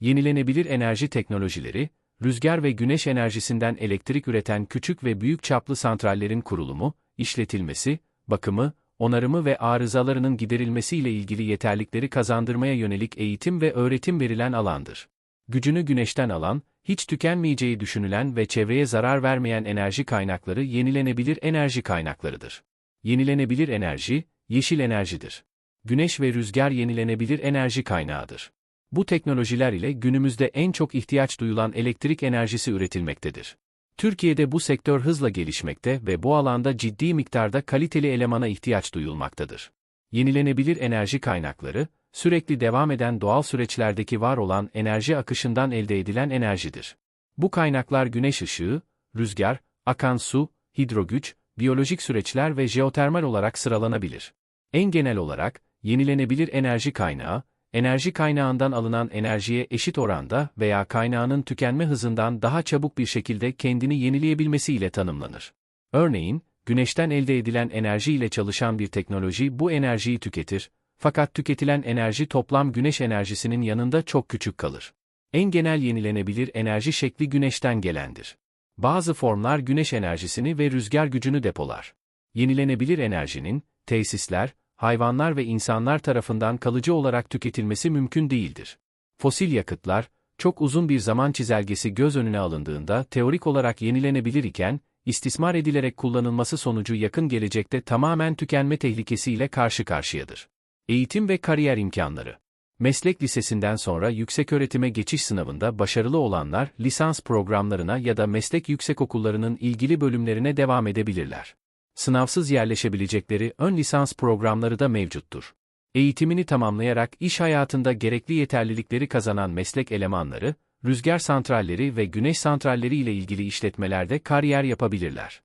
yenilenebilir enerji teknolojileri, rüzgar ve güneş enerjisinden elektrik üreten küçük ve büyük çaplı santrallerin kurulumu, işletilmesi, bakımı, onarımı ve arızalarının giderilmesi ile ilgili yeterlikleri kazandırmaya yönelik eğitim ve öğretim verilen alandır. Gücünü güneşten alan, hiç tükenmeyeceği düşünülen ve çevreye zarar vermeyen enerji kaynakları yenilenebilir enerji kaynaklarıdır. Yenilenebilir enerji, yeşil enerjidir. Güneş ve rüzgar yenilenebilir enerji kaynağıdır. Bu teknolojiler ile günümüzde en çok ihtiyaç duyulan elektrik enerjisi üretilmektedir. Türkiye'de bu sektör hızla gelişmekte ve bu alanda ciddi miktarda kaliteli elemana ihtiyaç duyulmaktadır. Yenilenebilir enerji kaynakları, sürekli devam eden doğal süreçlerdeki var olan enerji akışından elde edilen enerjidir. Bu kaynaklar güneş ışığı, rüzgar, akan su, hidrogüç, biyolojik süreçler ve jeotermal olarak sıralanabilir. En genel olarak, yenilenebilir enerji kaynağı, enerji kaynağından alınan enerjiye eşit oranda veya kaynağının tükenme hızından daha çabuk bir şekilde kendini yenileyebilmesi ile tanımlanır. Örneğin, güneşten elde edilen enerji ile çalışan bir teknoloji bu enerjiyi tüketir, fakat tüketilen enerji toplam güneş enerjisinin yanında çok küçük kalır. En genel yenilenebilir enerji şekli güneşten gelendir. Bazı formlar güneş enerjisini ve rüzgar gücünü depolar. Yenilenebilir enerjinin, tesisler, hayvanlar ve insanlar tarafından kalıcı olarak tüketilmesi mümkün değildir. Fosil yakıtlar, çok uzun bir zaman çizelgesi göz önüne alındığında teorik olarak yenilenebilir iken, istismar edilerek kullanılması sonucu yakın gelecekte tamamen tükenme tehlikesiyle karşı karşıyadır. Eğitim ve kariyer imkanları Meslek lisesinden sonra yükseköğretime geçiş sınavında başarılı olanlar lisans programlarına ya da meslek yüksekokullarının ilgili bölümlerine devam edebilirler. Sınavsız yerleşebilecekleri ön lisans programları da mevcuttur. Eğitimini tamamlayarak iş hayatında gerekli yeterlilikleri kazanan meslek elemanları, rüzgar santralleri ve güneş santralleri ile ilgili işletmelerde kariyer yapabilirler.